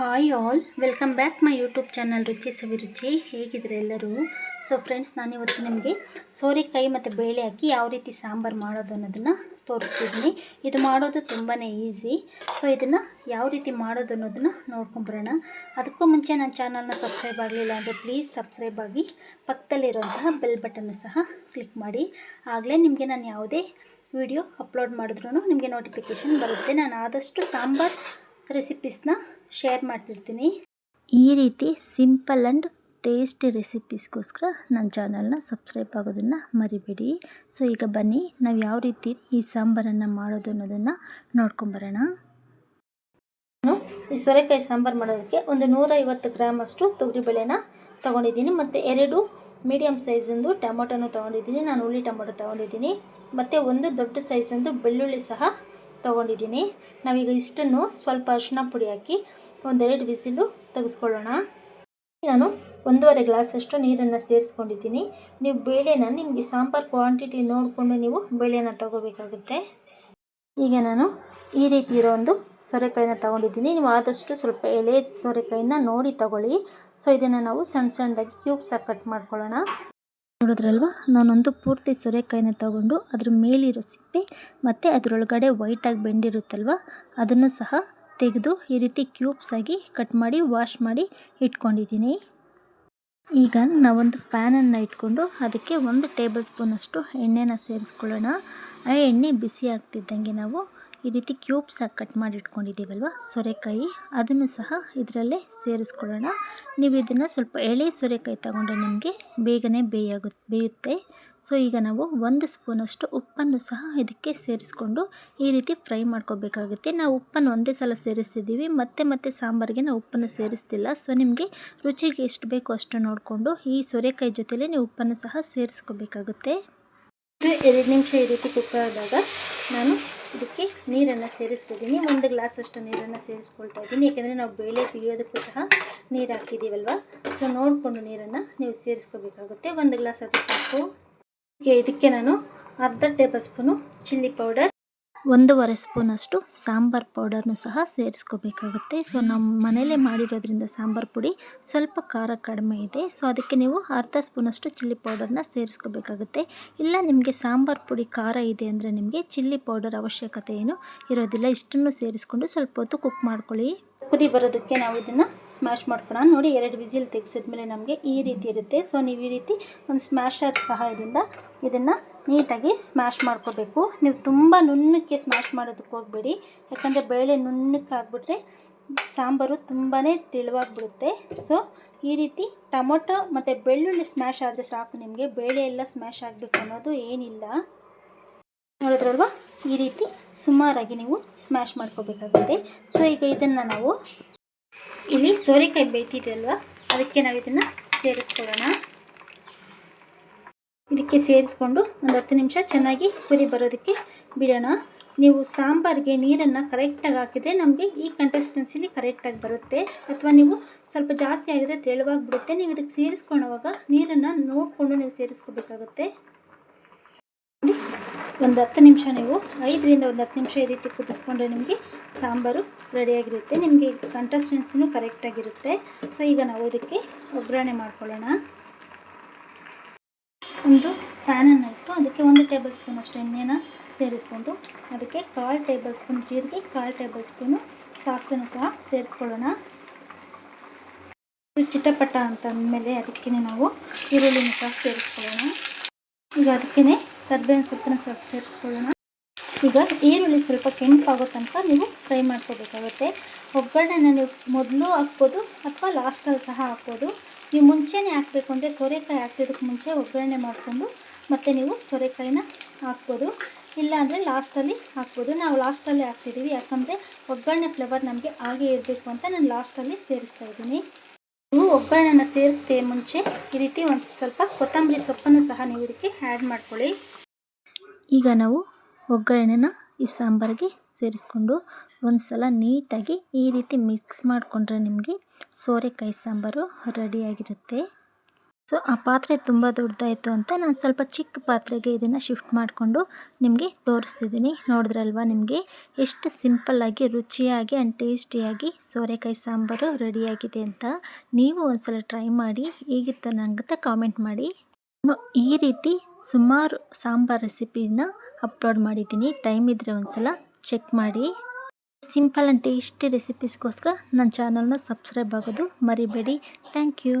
Hi all, welcome back my YouTube channel Ruchi Saviruchi ಹೇಗಿದ್ರೆ ಎಲ್ಲರೂ? So friends ನಾನಿವತ್ತು ನಿಮಗೆ ಸೋರೆಕಾಯಿ ಮತ್ತು ಬೇಳೆ ಹಾಕಿ ಯಾವ ರೀತಿ ಸಾಂಬಾರು ಮಾಡೋದು ಅನ್ನೋದನ್ನು ತೋರಿಸ್ತಿದ್ದೀನಿ. ಇದು ಮಾಡೋದು ತುಂಬಾ ಈಸಿ. ಸೊ ಇದನ್ನು ಯಾವ ರೀತಿ ಮಾಡೋದು ಅನ್ನೋದನ್ನು ನೋಡ್ಕೊಂಬರೋಣ ಅದಕ್ಕೂ ಮುಂಚೆ ನನ್ನ ಚಾನಲ್ನ ಸಬ್ಸ್ಕ್ರೈಬ್ ಆಗಲಿಲ್ಲ ಅಂದರೆ ಪ್ಲೀಸ್ ಸಬ್ಸ್ಕ್ರೈಬ್ ಆಗಿ ಪಕ್ಕದಲ್ಲಿರುವಂತಹ ಬೆಲ್ ಬಟನ್ನು ಸಹ ಕ್ಲಿಕ್ ಮಾಡಿ. ಆಗಲೇ ನಿಮಗೆ ನಾನು ಯಾವುದೇ ವಿಡಿಯೋ ಅಪ್ಲೋಡ್ ಮಾಡಿದ್ರೂ ನಿಮಗೆ ನೋಟಿಫಿಕೇಷನ್ ಬರುತ್ತೆ. ನಾನು ಆದಷ್ಟು ಸಾಂಬಾರು ರೆಸಿಪೀಸ್ನ ಶೇರ್ ಮಾಡ್ತಿರ್ತೀನಿ. ಈ ರೀತಿ ಸಿಂಪಲ್ ಆ್ಯಂಡ್ ಟೇಸ್ಟಿ ರೆಸಿಪೀಸ್ಗೋಸ್ಕರ ನನ್ನ ಚಾನಲ್ನ ಸಬ್ಸ್ಕ್ರೈಬ್ ಆಗೋದನ್ನು ಮರಿಬೇಡಿ. ಸೊ ಈಗ ಬನ್ನಿ, ನಾವು ಯಾವ ರೀತಿ ಈ ಸಾಂಬಾರನ್ನು ಮಾಡೋದು ಅನ್ನೋದನ್ನು ನೋಡ್ಕೊಂಬರೋಣ. ನಾನು ಈ ಸೊರೆಕಾಯಿ ಸಾಂಬಾರು ಮಾಡೋದಕ್ಕೆ ಒಂದು ನೂರೈವತ್ತು ಗ್ರಾಮ್ ಅಷ್ಟು ತೊಗರಿಬೇಳೆನ ತೊಗೊಂಡಿದ್ದೀನಿ. ಮತ್ತು ಎರಡು ಮೀಡಿಯಮ್ ಸೈಜೊಂದು ಟೊಮೊಟೊನು ತೊಗೊಂಡಿದ್ದೀನಿ. ನಾನು ಹುಳಿ ಟೊಮೊಟೊ ತೊಗೊಂಡಿದ್ದೀನಿ. ಮತ್ತು ಒಂದು ದೊಡ್ಡ ಸೈಜೊಂದು ಬೆಳ್ಳುಳ್ಳಿ ಸಹ ತೊಗೊಂಡಿದ್ದೀನಿ. ನಾವೀಗ ಇಷ್ಟನ್ನು ಸ್ವಲ್ಪ ಅರಿಶಿನ ಪುಡಿ ಹಾಕಿ ಒಂದೆರಡು ವಿಸಿಲು ತೆಗೆಸ್ಕೊಳ್ಳೋಣ. ನಾನು ಒಂದೂವರೆ ಗ್ಲಾಸಷ್ಟು ನೀರನ್ನು ಸೇರಿಸ್ಕೊಂಡಿದ್ದೀನಿ. ನೀವು ಬೇಳೆನ ನಿಮಗೆ ಸಾಂಬಾರು ಕ್ವಾಂಟಿಟಿ ನೋಡಿಕೊಂಡು ನೀವು ಬೇಳೆನ ತೊಗೋಬೇಕಾಗುತ್ತೆ. ಈಗ ನಾನು ಈ ರೀತಿ ಇರೋ ಒಂದು ಸೋರೆಕಾಯಿನ ತೊಗೊಂಡಿದ್ದೀನಿ. ನೀವು ಆದಷ್ಟು ಸ್ವಲ್ಪ ಎಳೆ ಸೋರೆಕಾಯಿನ ನೋಡಿ ತೊಗೊಳ್ಳಿ. ಸೊ, ಇದನ್ನು ನಾವು ಸಣ್ಣ ಸಣ್ಣದಾಗಿ ಕ್ಯೂಬ್ಸಾಗಿ ಕಟ್ ಮಾಡ್ಕೊಳ್ಳೋಣ. ನೋಡಿದ್ರಲ್ವ? ನಾನೊಂದು ಪೂರ್ತಿ ಸೋರೆಕಾಯಿನ ತಗೊಂಡು ಅದ್ರ ಮೇಲಿರೋ ಸಿಪ್ಪೆ ಮತ್ತು ಅದರೊಳಗಡೆ ವೈಟಾಗಿ ಬೆಂಡಿರುತ್ತಲ್ವ ಅದನ್ನು ಸಹ ತೆಗೆದು ಈ ರೀತಿ ಕ್ಯೂಬ್ಸ್ ಆಗಿ ಕಟ್ ಮಾಡಿ ವಾಶ್ ಮಾಡಿ ಇಟ್ಕೊಂಡಿದ್ದೀನಿ. ಈಗ ನಾವೊಂದು ಪ್ಯಾನನ್ನು ಇಟ್ಕೊಂಡು ಅದಕ್ಕೆ ಒಂದು ಟೇಬಲ್ ಸ್ಪೂನಷ್ಟು ಎಣ್ಣೆನ ಸೇರಿಸ್ಕೊಳ್ಳೋಣ. ಆ ಎಣ್ಣೆ ಬಿಸಿ ಆಗ್ತಿದ್ದಂಗೆ ನಾವು ಈ ರೀತಿ ಕ್ಯೂಬ್ಸ್ ಆಗಿ ಕಟ್ ಮಾಡಿ ಇಟ್ಕೊಂಡಿದ್ದೀವಲ್ವ ಸೋರೆಕಾಯಿ, ಅದನ್ನು ಸಹ ಇದರಲ್ಲೇ ಸೇರಿಸ್ಕೊಳ್ಳೋಣ. ನೀವು ಇದನ್ನು ಸ್ವಲ್ಪ ಎಳೆ ಸೋರೆಕಾಯಿ ತಗೊಂಡ್ರೆ ನಿಮಗೆ ಬೇಗನೆ ಬೇಯಾಗು, ಬೇಯುತ್ತೆ. ಸೊ, ಈಗ ನಾವು ಒಂದು ಸ್ಪೂನಷ್ಟು ಉಪ್ಪನ್ನು ಸಹ ಇದಕ್ಕೆ ಸೇರಿಸ್ಕೊಂಡು ಈ ರೀತಿ ಫ್ರೈ ಮಾಡ್ಕೋಬೇಕಾಗುತ್ತೆ. ನಾವು ಉಪ್ಪನ್ನು ಒಂದೇ ಸಲ ಸೇರಿಸ್ತಿದ್ದೀವಿ. ಮತ್ತೆ ಮತ್ತೆ ಸಾಂಬಾರಿಗೆ ನಾವು ಉಪ್ಪನ್ನು ಸೇರಿಸ್ತಿಲ್ಲ. ಸೊ, ನಿಮಗೆ ರುಚಿಗೆ ಎಷ್ಟು ಬೇಕೋ ಅಷ್ಟು ನೋಡಿಕೊಂಡು ಈ ಸೋರೆಕಾಯಿ ಜೊತೆಲೇ ನೀವು ಉಪ್ಪನ್ನು ಸಹ ಸೇರಿಸ್ಕೋಬೇಕಾಗುತ್ತೆ. ಎರಡು ನಿಮಿಷ ಈ ರೀತಿ ಕುಕ್ಕರ್ ಆದಾಗ ನಾನು ಇದಕ್ಕೆ ನೀರನ್ನು ಸೇರಿಸ್ತಿದ್ದೀನಿ. ಒಂದು ಗ್ಲಾಸ್ ಅಷ್ಟು ನೀರನ್ನು ಸೇರಿಸ್ಕೊಳ್ತಾ ಇದ್ದೀನಿ. ಯಾಕೆಂದರೆ ನಾವು ಬೇಳೆ ಬೇಯೋದಕ್ಕೂ ಸಹ ನೀರು ಹಾಕಿದ್ದೀವಲ್ವ? ಸೊ ನೋಡಿಕೊಂಡು ನೀರನ್ನು ನೀವು ಸೇರಿಸ್ಕೋಬೇಕಾಗುತ್ತೆ. ಒಂದು ಗ್ಲಾಸ್ ಅದು ಸಾಕು. ಇದಕ್ಕೆ ನಾನು ಅರ್ಧ ಟೇಬಲ್ ಸ್ಪೂನು ಚಿಲ್ಲಿ ಪೌಡರ್ ಒಂದೂವರೆ ಸ್ಪೂನಷ್ಟು ಸಾಂಬಾರು ಪೌಡರ್ನು ಸಹ ಸೇರಿಸ್ಕೋಬೇಕಾಗುತ್ತೆ. ಸೊ, ನಮ್ಮ ಮನೆಯಲ್ಲೇ ಮಾಡಿರೋದ್ರಿಂದ ಸಾಂಬಾರು ಪುಡಿ ಸ್ವಲ್ಪ ಖಾರ ಕಡಿಮೆ ಇದೆ. ಸೊ, ಅದಕ್ಕೆ ನೀವು ಅರ್ಧ ಸ್ಪೂನಷ್ಟು ಚಿಲ್ಲಿ ಪೌಡರ್ನ ಸೇರಿಸ್ಕೋಬೇಕಾಗುತ್ತೆ. ಇಲ್ಲ, ನಿಮಗೆ ಸಾಂಬಾರು ಪುಡಿ ಖಾರ ಇದೆ ಅಂದರೆ ನಿಮಗೆ ಚಿಲ್ಲಿ ಪೌಡರ್ ಅವಶ್ಯಕತೆ ಏನು ಇರೋದಿಲ್ಲ. ಇಷ್ಟನ್ನು ಸೇರಿಸ್ಕೊಂಡು ಸ್ವಲ್ಪ ಹೊತ್ತು ಕುಕ್ ಮಾಡ್ಕೊಳ್ಳಿ. ಕುದಿ ಬರೋದಕ್ಕೆ ನಾವು ಇದನ್ನು ಸ್ಮ್ಯಾಶ್ ಮಾಡ್ಕೊಳ್ಳೋಣ ನೋಡಿ ಎರಡು ವಿಸಿಲ್ ತೆಗೆಸಿದ್ಮೇಲೆ ನಮಗೆ ಈ ರೀತಿ ಇರುತ್ತೆ. ಸೊ ನೀವು ಈ ರೀತಿ ಒಂದು ಸ್ಮ್ಯಾಶರ್ ಸಹಾಯದಿಂದ ಇದನ್ನು ನೀಟಾಗಿ ಸ್ಮ್ಯಾಶ್ ಮಾಡ್ಕೋಬೇಕು. ನೀವು ತುಂಬ ನುಣ್ಣಕ್ಕೆ ಸ್ಮ್ಯಾಶ್ ಮಾಡೋದಕ್ಕೆ ಹೋಗಬೇಡಿ. ಯಾಕಂದರೆ ಬೇಳೆ ನುಣ್ಣಕ್ಕೆ ಆಗಿಬಿಟ್ರೆ ಸಾಂಬಾರು ತುಂಬಾ ತಿಳುವಾಗಿಬಿಡುತ್ತೆ. ಸೊ ಈ ರೀತಿ ಟೊಮೊಟೊ ಮತ್ತು ಬೆಳ್ಳುಳ್ಳಿ ಸ್ಮ್ಯಾಶ್ ಆದರೆ ಸಾಕು. ನಿಮಗೆ ಬೇಳೆ ಎಲ್ಲ ಸ್ಮ್ಯಾಶ್ ಆಗಬೇಕು ಅನ್ನೋದು ಏನಿಲ್ಲ. ನೋಡಿದ್ರಲ್ವ? ಈ ರೀತಿ ಸುಮಾರಾಗಿ ನೀವು ಸ್ಮ್ಯಾಶ್ ಮಾಡ್ಕೋಬೇಕಾಗುತ್ತೆ. ಸೊ ಈಗ ಇದನ್ನು ನಾವು ಇಲ್ಲಿ ಸೋರೆಕಾಯಿ ಬೇಯ್ತಿದೆಯಲ್ವ? ಅದಕ್ಕೆ ನಾವು ಇದನ್ನು ಸೇರಿಸ್ಕೊಳ್ಳೋಣ. ಇದಕ್ಕೆ ಸೇರಿಸ್ಕೊಂಡು ಒಂದು ಹತ್ತು ನಿಮಿಷ ಚೆನ್ನಾಗಿ ಕುದಿ ಬರೋದಕ್ಕೆ ಬಿಡೋಣ. ನೀವು ಸಾಂಬಾರಿಗೆ ನೀರನ್ನು ಕರೆಕ್ಟಾಗಿ ಹಾಕಿದರೆ ನಮಗೆ ಈ ಕಂಟೆಸ್ಟೆನ್ಸಿಲಿ ಕರೆಕ್ಟಾಗಿ ಬರುತ್ತೆ. ಅಥವಾ ನೀವು ಸ್ವಲ್ಪ ಜಾಸ್ತಿ ಆಗಿದ್ರೆ ತೆಳುವಾಗಿ ಬಿಡುತ್ತೆ. ನೀವು ಇದಕ್ಕೆ ಸೇರಿಸ್ಕೊಳ್ಳೋವಾಗ ನೀರನ್ನು ನೋಡಿಕೊಂಡು ನೀವು ಸೇರಿಸ್ಕೋಬೇಕಾಗುತ್ತೆ. ಒಂದು ಹತ್ತು ನಿಮಿಷ ನೀವು, ಐದರಿಂದ ಒಂದು ಹತ್ತು ನಿಮಿಷ ಈ ರೀತಿ ಕುದಿಸ್ಕೊಂಡ್ರೆ ನಿಮಗೆ ಸಾಂಬಾರು ರೆಡಿಯಾಗಿರುತ್ತೆ ನಿಮಗೆ ಕಂಟಸ್ಟೆನ್ಸಿನೂ ಕರೆಕ್ಟಾಗಿರುತ್ತೆ ಸೊ ಈಗ ನಾವು ಇದಕ್ಕೆ ಒಗ್ಗರಣೆ ಮಾಡ್ಕೊಳ್ಳೋಣ. ಒಂದು ಪ್ಯಾನನ್ನು ಇಟ್ಟು ಅದಕ್ಕೆ ಒಂದು ಟೇಬಲ್ ಸ್ಪೂನ್ ಅಷ್ಟು ಎಣ್ಣೆನ ಸೇರಿಸ್ಕೊಂಡು, ಅದಕ್ಕೆ ಕಾಲು ಟೇಬಲ್ ಸ್ಪೂನ್ ಜೀರಿಗೆ, ಕಾಲು ಟೇಬಲ್ ಸ್ಪೂನು ಸಾಸಿವೆನೂ ಸಹ ಸೇರಿಸ್ಕೊಳ್ಳೋಣ. ಚಿಟ್ಟಪಟ್ಟ ಅಂತ ಅಂದಮೇಲೆ ಅದಕ್ಕೆ ನಾವು ಈರುಳ್ಳಿನೂ ಸಹ ಸೇರಿಸ್ಕೊಳ್ಳೋಣ. ಈಗ ಅದಕ್ಕೇ ಕರ್ಬೇವಿನ ಸೊಪ್ಪನ್ನ ಸ್ವಲ್ಪ ಸೇರಿಸ್ಕೊಳ್ಳೋಣ. ಈಗ ಈರುಳ್ಳಿ ಸ್ವಲ್ಪ ಕೆಂಪಾಗೋ ತನಕ ನೀವು ಫ್ರೈ ಮಾಡ್ಕೋಬೇಕಾಗುತ್ತೆ ಒಗ್ಗರಣೆನ ನೀವು ಮೊದಲು ಹಾಕ್ಬೋದು ಅಥವಾ ಲಾಸ್ಟಲ್ಲಿ ಸಹ ಹಾಕ್ಬೋದು. ನೀವು ಮುಂಚೆನೇ ಹಾಕಬೇಕು ಅಂದರೆ ಸೋರೆಕಾಯಿ ಹಾಕ್ತಿದ್ದಕ್ಕೆ ಮುಂಚೆ ಒಗ್ಗರಣೆ ಮಾಡಿಕೊಂಡು ಮತ್ತು ನೀವು ಸೋರೆಕಾಯಿನ ಹಾಕ್ಬೋದು. ಇಲ್ಲಾಂದರೆ ಲಾಸ್ಟಲ್ಲಿ ಹಾಕ್ಬೋದು. ನಾವು ಲಾಸ್ಟಲ್ಲಿ ಹಾಕ್ತಿದ್ದೀವಿ. ಯಾಕಂದರೆ ಒಗ್ಗರಣೆ ಫ್ಲೇವರ್ ನಮಗೆ ಹಾಗೆ ಇರಬೇಕು ಅಂತ ನಾನು ಲಾಸ್ಟಲ್ಲಿ ಸೇರಿಸ್ತಾ ಇದ್ದೀನಿ. ನೀವು ಒಗ್ಗರಣೆನ ಸೇರಿಸ್ದೆ ಮುಂಚೆ ಈ ರೀತಿ ಒಂದು ಸ್ವಲ್ಪ ಕೊತ್ತಂಬರಿ ಸೊಪ್ಪನ್ನು ಸಹ ನೀವು ಇದಕ್ಕೆ ಆ್ಯಡ್ ಮಾಡ್ಕೊಳ್ಳಿ. ಈಗ ನಾವು ಒಗ್ಗರಣೆನ ಈ ಸಾಂಬಾರಿಗೆ ಸೇರಿಸ್ಕೊಂಡು ಒಂದು ಸಲ ನೀಟಾಗಿ ಈ ರೀತಿ ಮಿಕ್ಸ್ ಮಾಡಿಕೊಂಡ್ರೆ ನಿಮಗೆ ಸೋರೆಕಾಯಿ ಸಾಂಬಾರು ರೆಡಿಯಾಗಿರುತ್ತೆ. ಸೊ ಆ ಪಾತ್ರೆ ತುಂಬ ದೊಡ್ಡದಾಯಿತು ಅಂತ ನಾನು ಸ್ವಲ್ಪ ಚಿಕ್ಕ ಪಾತ್ರೆಗೆ ಇದನ್ನು ಶಿಫ್ಟ್ ಮಾಡಿಕೊಂಡು ನಿಮಗೆ ತೋರಿಸ್ತಿದ್ದೀನಿ. ನೋಡಿದ್ರಲ್ವ ನಿಮಗೆ? ಎಷ್ಟು ಸಿಂಪಲ್ಲಾಗಿ ರುಚಿಯಾಗಿ ಆ್ಯಂಡ್ ಟೇಸ್ಟಿಯಾಗಿ ಸೋರೆಕಾಯಿ ಸಾಂಬಾರು ರೆಡಿಯಾಗಿದೆ ಅಂತ ನೀವು ಒಂದ್ಸಲ ಟ್ರೈ ಮಾಡಿ, ಹೇಗಿತ್ತು ನಂಗೆ ಕಾಮೆಂಟ್ ಮಾಡಿ. ಈ ರೀತಿ ಸುಮಾರು ಸಾಂಬಾರ್ ರೆಸಿಪಿನ ಅಪ್ಲೋಡ್ ಮಾಡಿದ್ದೀನಿ. ಟೈಮ್ ಇದ್ದರೆ ಒಂದ್ಸಲ ಚೆಕ್ ಮಾಡಿ. ಸಿಂಪಲ್ ಆ್ಯಂಡ್ ಟೇಸ್ಟಿ ರೆಸಿಪೀಸ್ಗೋಸ್ಕರ ನನ್ನ ಚಾನಲ್ನ ಸಬ್ಸ್ಕ್ರೈಬ್ ಆಗೋದು ಮರಿಬೇಡಿ. Thank you.